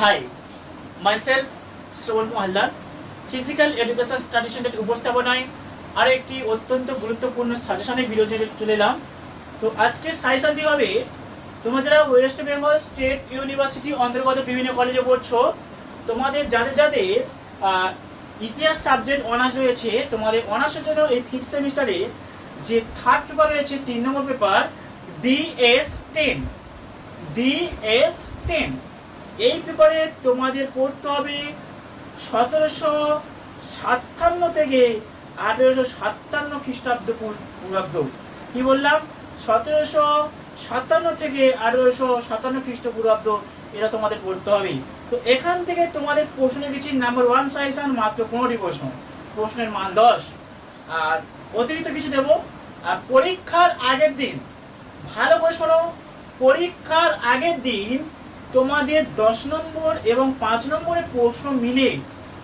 High myself শ্রবণ মহাল্লার physical education study উপস্থাপনায় আর একটি অত্যন্ত গুরুত্বপূর্ণ সাজেশনের ভিডিও চলে এলাম। তো আজকে সাজেশনটি হবে, তোমরা যারা ওয়েস্ট বেঙ্গল স্টেট ইউনিভার্সিটি অন্তর্গত বিভিন্ন কলেজে পড়ছো, তোমাদের যাদের যাদের ইতিহাস সাবজেক্ট অনার্স রয়েছে, তোমাদের অনার্সের জন্য এই ফিফথ সেমিস্টারে যে থার্ড পেপার রয়েছে, তিন নম্বর paper DS ten DS ten এই পেপারে তোমাদের পড়তে হবে সতেরোশো সাতান্ন থেকে আঠেরোশো সাতান্ন খ্রিস্টাব্দ পূর্বাব্দ। কি বললাম? সতেরোশো সাতান্ন থেকে আঠেরোশো সাতান্ন খ্রিস্টপূর্বাব্দ এটা তোমাদের পড়তে হবে। তো এখান থেকে তোমাদের প্রশ্ন দিচ্ছি নাম্বার ওয়ান সাইসান মাত্র পনেরোটি প্রশ্ন। প্রশ্নের মান দশ। আর অতিরিক্ত কিছু দেবো। আর পরীক্ষার আগের দিন, ভালো করে শোনো, পরীক্ষার আগের দিন তোমাদের দশ নম্বর এবং পাঁচ নম্বরের প্রশ্ন মিলে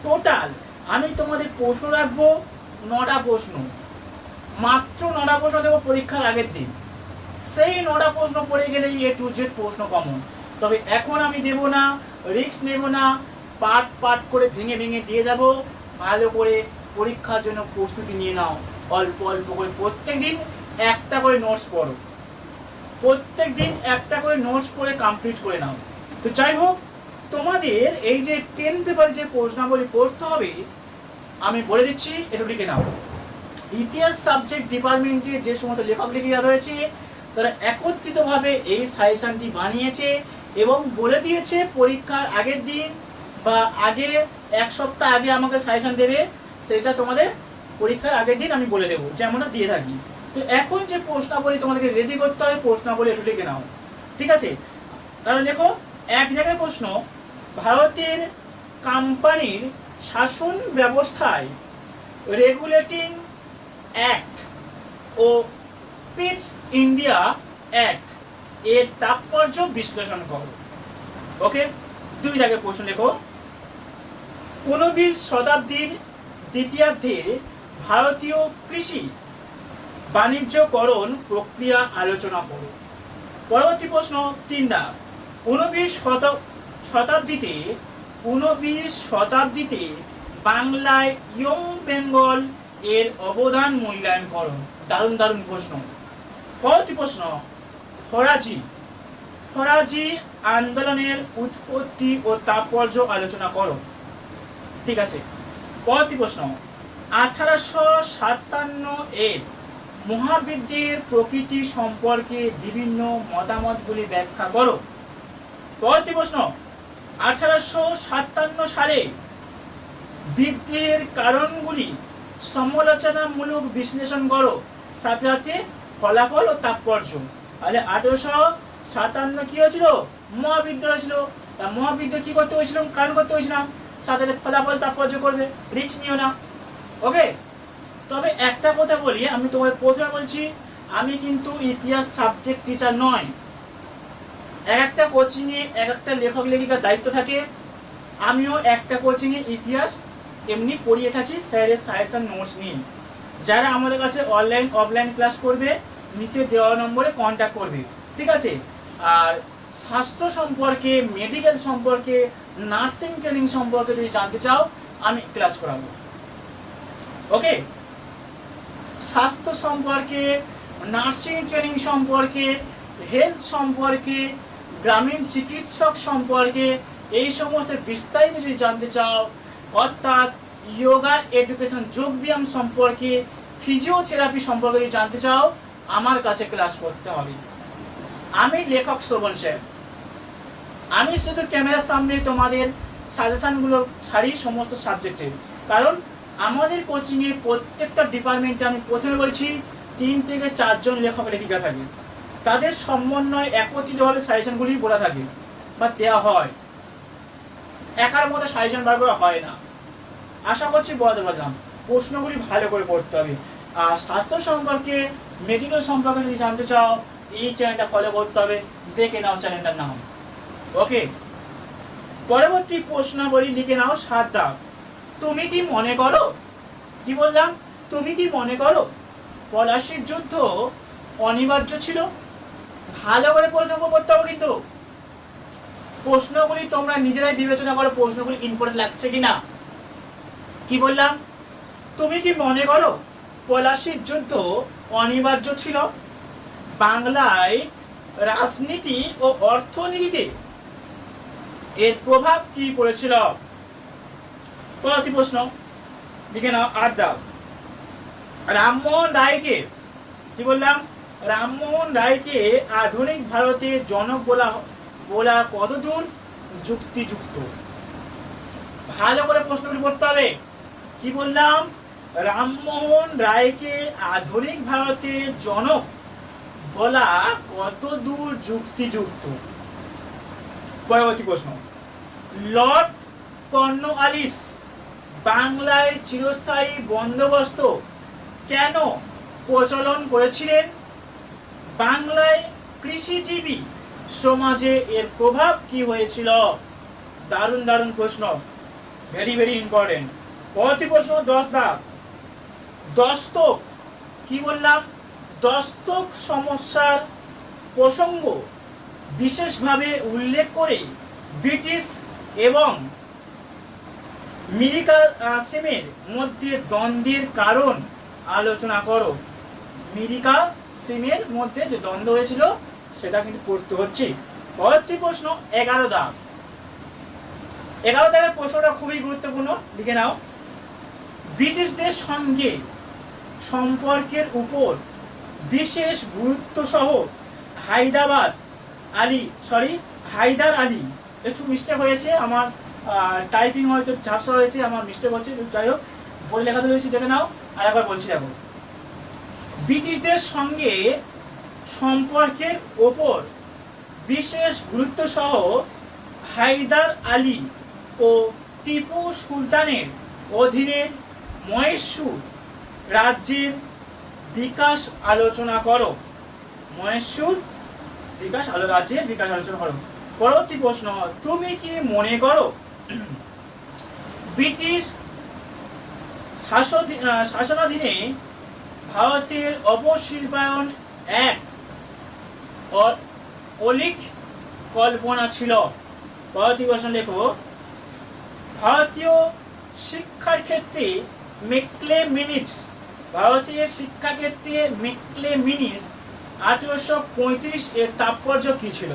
টোটাল আমি তোমাদের প্রশ্ন রাখব নটা প্রশ্ন। মাত্র নটা প্রশ্ন দেবো পরীক্ষার আগের দিন। সেই নটা প্রশ্ন পড়ে গেলেই এ টু জেড প্রশ্ন কমন তবে এখন আমি দেব না রিস্ক নেব না, পাট পাট করে ভেঙে ভেঙে দিয়ে যাব। ভালো করে পরীক্ষার জন্য প্রস্তুতি নিয়ে নাও। অল্প অল্প করে প্রত্যেক দিন একটা করে নোটস পড়ো। প্রত্যেক দিন একটা করে নোটস পড়ে কমপ্লিট করে নাও। তো যাই হোক, তোমাদের এই যে টেন পেপারে যে প্রশ্নাবলী পড়তে হবে, আমি বলে দিচ্ছি একটু লিখে নাও। ইতিহাস সাবজেক্ট ডিপার্টমেন্টে যে সমস্ত লেখক লেখিকা রয়েছে, তারা একত্রিতভাবে এই সাজেশনটি বানিয়েছে এবং বলে দিয়েছে পরীক্ষার আগের দিন বা আগে এক সপ্তাহ আগে আমাকে সাজেশন দেবে, সেটা তোমাদের পরীক্ষার আগের দিন আমি বলে দেবো, যেমনটা দিয়ে থাকি। তো এখন যে প্রশ্নাবলী তোমাদেরকে রেডি করতে হয় প্রশ্নাবলী একটু লিখে নাও। ঠিক আছে? কারণ দেখো এক জায়গায় প্রশ্ন, ভারতের কোম্পানির শাসন ব্যবস্থায় রেগুলেটিং অ্যাক্ট ও পিটস ইন্ডিয়া অ্যাক্ট এর তাৎপর্য বিশ্লেষণ করো। ওকে, দুই জায়গায় প্রশ্ন লেখো। ঊনবিশ শতাব্দীর দ্বিতীয়ার্ধে ভারতীয় কৃষি বাণিজ্যকরণ প্রক্রিয়া আলোচনা করো। পরবর্তী প্রশ্ন তিন দাগ ঊনবিশ শত, শতাব্দীতে, ঊনবিশ শতাব্দীতে বাংলায় ইয়ং বেঙ্গল এর অবদান মূল্যায়ন করো দারুণ দারুণ প্রশ্ন। পরবর্তী প্রশ্ন, ফরাজি। ফরাজি আন্দোলনের উৎপত্তি ও তাৎপর্য আলোচনা করো। ঠিক আছে। পরবর্তী প্রশ্ন, আঠারোশো সাতান্ন এর মহাবিদ্যের প্রকৃতি সম্পর্কে বিভিন্ন মতামতগুলি ব্যাখ্যা করো। পরবর্তী প্রশ্ন, আঠারোশো সাতান্ন সালে বিদ্যের কারণগুলি সমালোচনামূলক বিশ্লেষণ করো। সাথে সাথে ফলাফল ও তাৎপর্য। তাহলে আঠারোশো সাতান্ন কি হয়েছিল? মহাবিদ্যালয় হয়েছিল। তা মহাবিদ্যালয় কি করতে হয়েছিল? কারণ করতে হয়েছিলাম সাথে সাথে ফলাফল তাৎপর্য করবে। রিক্স নিও না। ওকে? তবে একটা কথা বলি, আমি তোমায় প্রথমে বলছি, আমি কিন্তু ইতিহাস সাবজেক্ট টিচার নয়। এক একটা কোচিংয়ে এক একটা লেখক লেখিকার দায়িত্ব থাকে। আমিও একটা কোচিংয়ে ইতিহাস এমনি পড়িয়ে থাকি স্যারের সাজেশন নোটস নিয়ে। যারা আমাদের কাছে অনলাইন অফলাইন ক্লাস করবে, নিচে দেওয়া নম্বরে কন্ট্যাক্ট করবে। ঠিক আছে? আর স্বাস্থ্য সম্পর্কে মেডিকেল সম্পর্কে নার্সিং ট্রেনিং সম্পর্কে যদি জানতে চাও, আমি ক্লাস করাবো। ওকে স্বাস্থ্য সম্পর্কে নার্সিং ট্রেনিং সম্পর্কে হেলথ সম্পর্কে গ্রামীণ চিকিৎসক সম্পর্কে এই সমস্ত বিস্তারিত যদি জানতে চাও, অর্থাৎ যোগা এডুকেশন যোগ ব্যায়াম সম্পর্কে ফিজিওথেরাপি সম্পর্কে যদি জানতে চাও, আমার কাছে ক্লাস করতে হবে। আমি লেখক শ্রবণ স্যার আমি শুধু ক্যামেরার সামনে তোমাদের সাজেশনগুলো ছাড়ি সমস্ত সাবজেক্টের কারণ আমাদের কোচিংয়ে প্রত্যেকটা ডিপার্টমেন্টে আমি প্রথমে বলছি, তিন থেকে চারজন লেখক লেখিকা থাকে। তাদের সমন্বয় একত্রিতভাবে সাজেশনগুলি বলা থাকে বা দেওয়া হয়। একার মতো সাজেশন বার করা হয় না। আশা করছি বলতে পারলাম। প্রশ্নগুলি ভালো করে পড়তে হবে। আর স্বাস্থ্য সম্পর্কে মেডিকেল সম্পর্কে যদি জানতে চাও, এই চ্যানেলটা ফলো করতে হবে। দেখে নাও চ্যানেলটার নাম। ওকে পরবর্তী প্রশ্নাবলী লিখে নাও সাত দাগ তুমি কি মনে করো? কি বললাম? তুমি কি মনে করো? পলাশির যুদ্ধ অনিবার্য ছিল? ভালো করে প্রশ্ন করতে হবে কিন্তু। প্রশ্নগুলি তোমরা নিজেরাই বিবেচনা করো, প্রশ্নগুলি ইম্পর্টেন্ট লাগছে কিনা। কি বললাম? তুমি কি মনে করো, পলাশির যুদ্ধ অনিবার্য ছিল? বাংলায় রাজনীতি ও অর্থনীতিতে এর প্রভাব কি পড়েছিল? পরবর্তী প্রশ্ন দিকে নাও আর দাও রামমোহন রায়কে, কি বললাম? রামমোহন রায়কে আধুনিক ভারতের জনক বলা বলা কতদূর যুক্তিযুক্ত? ভালো করে প্রশ্নগুলি করতে হবে। কি বললাম? রামমোহন রায়কে আধুনিক ভারতের জনক বলা কতদূর যুক্তিযুক্ত? পরবর্তী প্রশ্ন। লর্ড কর্নওয়ালিস বাংলায় চিরস্থায়ী বন্দোবস্ত কেন প্রচলন করেছিলেন? বাংলায় কৃষিজীবী সমাজে এর প্রভাব কি হয়েছিল? দারুণ দারুণ প্রশ্ন। ভেরি ভেরি ইম্পর্টেন্ট পরবর্তী প্রশ্ন দশ দাগ দস্তক, কি বললাম? দস্তক সমস্যার প্রসঙ্গ বিশেষভাবে উল্লেখ করে ব্রিটিশ এবং মিরিকা সিমের মধ্যে দ্বন্দ্বের কারণ আলোচনা করো। মিরিকা সিমের মধ্যে যে দ্বন্দ্ব হয়েছিল, সেটা কিন্তু পড়তে হচ্ছে। পরবর্তী প্রশ্ন, এগারো দাগ। এগারো দাগের প্রশ্নটা খুবই গুরুত্বপূর্ণ, লিখে নাও। ব্রিটিশদের সঙ্গে সম্পর্কের উপর বিশেষ গুরুত্ব সহ হায়দ্রাবাদ আলী সরি হায়দার আলী, একটু মিস্টেক হয়েছে, আমার টাইপিং হয়তো ঝাপসা হয়েছে, আমার মিস্টেক হচ্ছে, যাই হোক বই লেখাতে রয়েছে দেখে নাও, আর একবার বলছি দেখো। ব্রিটিশদের সঙ্গে সম্পর্কের ওপর বিশেষ গুরুত্ব সহ হায়দার আলী ও টিপু সুলতানের অধীনে মহেশ্বর রাজ্যের বিকাশ আলোচনা করো। মহেশ্বর বিকাশ আলো রাজ্যের বিকাশ আলোচনা করো। পরবর্তী প্রশ্ন, তুমি কি মনে করো ব্রিটিশ শাসনাধীনে ভারতের অবশিল্পায়ন এক অলিক কল্পনা ছিল। পরবর্তী প্রশ্ন লেখো। ভারতীয় শিক্ষার ক্ষেত্রে মেকলে মিনিটস ভারতীয় শিক্ষাক্ষেত্রে মেকলে মিনিটস আঠেরোশো পঁয়ত্রিশ এর তাৎপর্য কী ছিল?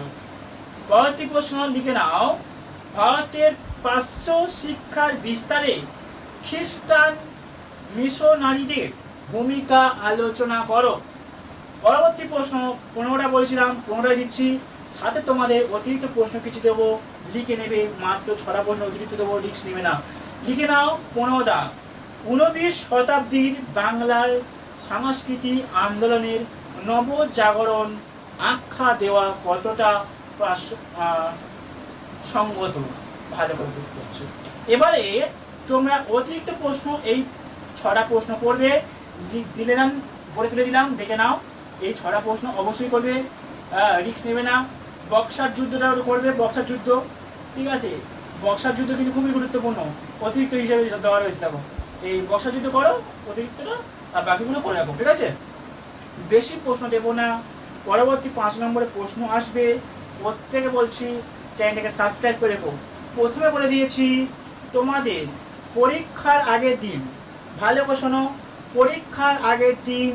পরবর্তী প্রশ্ন লিখে নাও। ভারতের পাশ্চ শিক্ষার বিস্তারে খ্রিস্টান মিশনারিদের ভূমিকা আলোচনা করো। পরবর্তী প্রশ্ন পনেরোটা বলেছিলাম পনেরোটা দিচ্ছি। সাথে তোমাদের অতিরিক্ত প্রশ্ন কিছু দেবো। লিখে নেবে, মাত্র ছটা প্রশ্ন অতিরিক্ত দেবো রিক্স নেবে না। লিখে নাও পনেরোটা ঊনবিশ শতাব্দীর বাংলার সাংস্কৃতিক আন্দোলনের নবজাগরণ আখ্যা দেওয়া কতটা সঙ্গত? ভালো করে বুঝতে এবারে তোমরা অতিরিক্ত প্রশ্ন, এই ছটা প্রশ্ন করবে। দিলে নাম পড়ে তুলে দিলাম, দেখে নাও, এই ছটা প্রশ্ন অবশ্যই করবে রিক্স নেবে না, বক্সার যুদ্ধটা করবে, বক্সার যুদ্ধ, ঠিক আছে? বক্সার যুদ্ধ কিন্তু খুবই গুরুত্বপূর্ণ, অতিরিক্ত হিসাবে দেওয়া রয়েছে, দেখো, এই বক্সার যুদ্ধ করো, অতিরিক্তটা, আর বাকিগুলো করে রাখো, ঠিক আছে? বেশি প্রশ্ন দেবো না, পরবর্তী পাঁচ নম্বরে প্রশ্ন আসবে, প্রত্যেকে বলছি, চ্যানেলটাকে সাবস্ক্রাইব করে রেখো। প্রথমে বলে দিয়েছি, তোমাদের পরীক্ষার আগের দিন, ভালো করে শোনো পরীক্ষার আগের দিন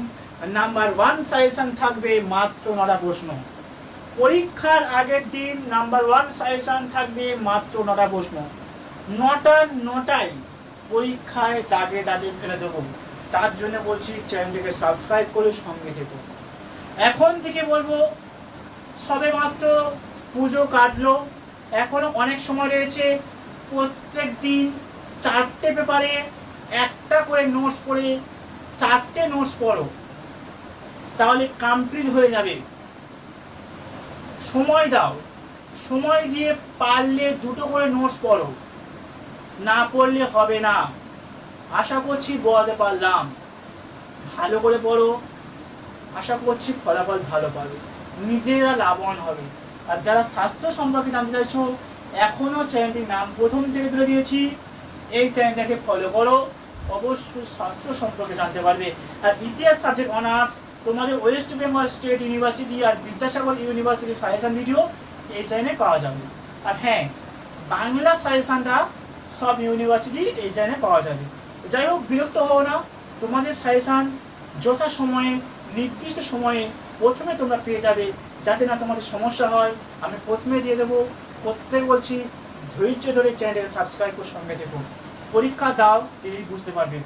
নাম্বার ওয়ান সাজেশন থাকবে মাত্র নটা প্রশ্ন। পরীক্ষার আগের দিন নাম্বার ওয়ান সাজেশন থাকবে মাত্র নটা প্রশ্ন। নটা নটাই পরীক্ষায় দাগে দাগে ফেলে দেবো। তার জন্য বলছি চ্যানেলটিকে সাবস্ক্রাইব করে সঙ্গে থেকো। এখন থেকে বলব, সবে মাত্র পুজো কাটলো। এখনও অনেক সময় রয়েছে। প্রত্যেক দিন চারটে পেপারে একটা করে নোটস পড়ে চারটে নোটস পড়ো। তাহলে কমপ্লিট হয়ে যাবে। সময় দাও। সময় দিয়ে পারলে দুটো করে নোটস পড়ো। না পড়লে হবে না। আশা করছি বোঝাতে পারলাম। ভালো করে পড়ো। আশা করছি ফলাফল ভালো পাবে। নিজেরা লাভবান হবে। আর যারা স্বাস্থ্য সম্পর্কে জানতে চাইছো এখনও চ্যানেলটির নাম প্রথম থেকে তুলে দিয়েছি। এই চ্যানেলটাকে ফলো করো। অবশ্যই স্বাস্থ্য সম্পর্কে জানতে পারবে। আর ইতিহাস সাবজেক্ট অনার্স তোমাদের ওয়েস্ট বেঙ্গল স্টেট ইউনিভার্সিটি আর বিদ্যাসাগর ইউনিভার্সিটি সাজেশন ভিডিও এই চ্যানেলে পাওয়া যাবে। আর হ্যাঁ বাংলা সাজেশনটা সব ইউনিভার্সিটি এই চ্যানেলে পাওয়া যাবে। যাই হোক, বিরক্ত হও না, তোমাদের সাজেশান যথা সময়ে, নির্দিষ্ট সময়ে প্রথমে তোমরা পেয়ে যাবে। যাতে না তোমাদের সমস্যা হয়, আমি প্রথমে দিয়ে দেবো। প্রত্যেক বলছি, ধৈর্য ধরে চ্যানেলটাকে সাবস্ক্রাইব করে সঙ্গে দেখো পরীক্ষা দাও, তিনি বুঝতে পারবে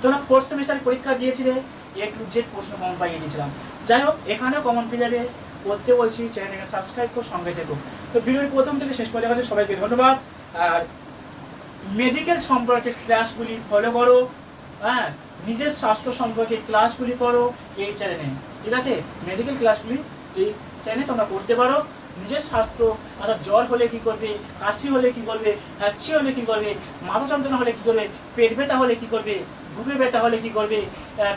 তোমরা ফোর্থ সেমিস্টার পরীক্ষা দিয়েছিলে এ টু জেড প্রশ্ন কমন পাইয়ে দিয়েছিলাম। যাই হোক, এখানেও কমন পেয়ে যাবে। করতে বলছি, চ্যানেলটাকে সাবস্ক্রাইব করে, সঙ্গে থেকো। তো ভিডিওর প্রথম থেকে শেষ পর্যন্ত জন্য সবাইকে ধন্যবাদ। আর মেডিকেল সম্পর্কে ক্লাসগুলি ফলো করো। হ্যাঁ নিজের স্বাস্থ্য সম্পর্কে ক্লাসগুলি করো এই চ্যানেলে ঠিক আছে? মেডিকেল ক্লাসগুলি এই চ্যানেলে তোমরা করতে পারো। নিজের স্বাস্থ্য, অর্থাৎ জ্বর হলে কি করবে, কাশি হলে কি করবে হাঁচি হলে কি করবে, মাথা যন্ত্রণা হলে কি করবে, পেট ব্যথা হলে কি করবে, বুকে ব্যথা হলে কি করবে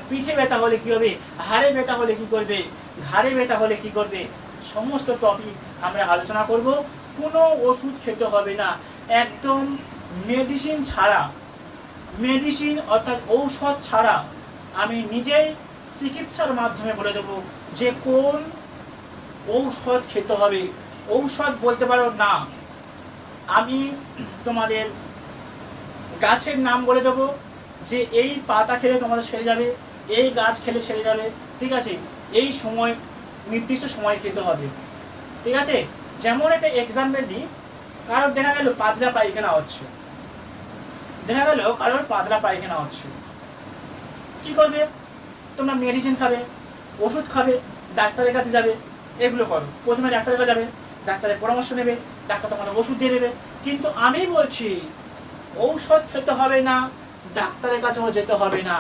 পিঠে ব্যথা হলে কি হবে হাড়ে ব্যথা হলে কি করবে, ঘাড়ে ব্যথা হলে কি করবে, সমস্ত টপিক আমরা আলোচনা করব। কোনো ওষুধ খেতে হবে না। একদম মেডিসিন ছাড়া মেডিসিন অর্থাৎ ঔষধ ছাড়া আমি নিজেই চিকিৎসার মাধ্যমে বলে দেবো যে কোন ঔষধ খেতে হবে। ঔষধ বলতে পারো না। আমি তোমাদের গাছের নাম বলে দেবো যে এই পাতা খেলে তোমাদের সেরে যাবে, এই গাছ খেলে সেরে যাবে, ঠিক আছে? এই সময়, নির্দিষ্ট সময় খেতে হবে। ঠিক আছে? যেমন একটা এক্সাম্পল দিই, কারোর দেখা গেল পাতলা পায়খানা হচ্ছে। দেখা গেল কারোর পাতলা পায়খানা হচ্ছে। কি করবে? তোমরা মেডিসিন খাবে, ওষুধ খাবে, ডাক্তারের কাছে যাবে। এগুলো করো। প্রথমে ডাক্তারের কাছে যাবে, ডাক্তারের পরামর্শ নেবে, ডাক্তার তোমাদের ওষুধ দিয়ে দেবে। কিন্তু আমি বলছি, ঔষধ খেতে হবে না, ডাক্তারের কাছেও যেতে হবে না।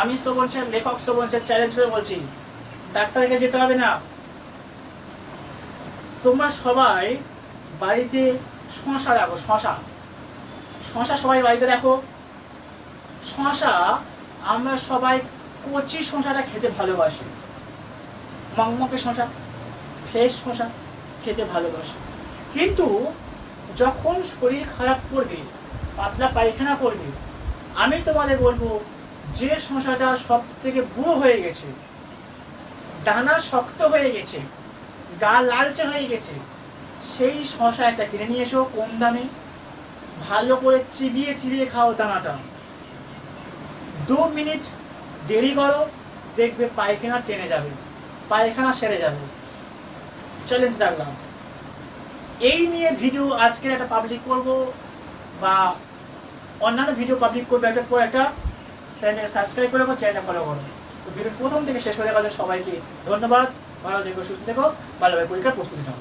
আমি শ্রবণ স্যার লেখক শ্রবণ স্যার চ্যালেঞ্জ করে বলছি, ডাক্তারের কাছে যেতে হবে না। তোমরা সবাই বাড়িতে শশা রাখো, শশা। শশা সবাই বাড়িতে রাখো। শশা আমরা সবাই কচি শশাটা খেতে ভালোবাসি। মকমকে শশা, ফ্রেশ শশা খেতে ভালোবাসি। কিন্তু যখন শরীর খারাপ করবে, পাতলা পায়খানা করবে, আমি তোমাদের বলব, যে শশাটা সব থেকে বুড়ো হয়ে গেছে দানা শক্ত হয়ে গেছে, গা লালচে হয়ে গেছে, সেই শশা একটা কিনে নিয়ে এসো কম দামে, ভালো করে চিবিয়ে চিবিয়ে খাও দানাটা। দু মিনিট দেরি করো, দেখবে পায়খানা টেনে যাবে। পায়খানা সেরে যাবে। চ্যালেঞ্জ রাখলাম। এই নিয়ে ভিডিও আজকে একটা পাবলিক করব বা অন্যান্য ভিডিও পাবলিক করব। একটা পর একটা চ্যানেলটাকে সাবস্ক্রাইব করে রাখো চ্যানেলটা ফলো করো। তো ভিডিও প্রথম থেকে শেষ হয়ে দেখার জন্য সবাইকে ধন্যবাদ। ভালো দেখো সুস্থ দেখো ভালোভাবে পরীক্ষার প্রস্তুতি নাও।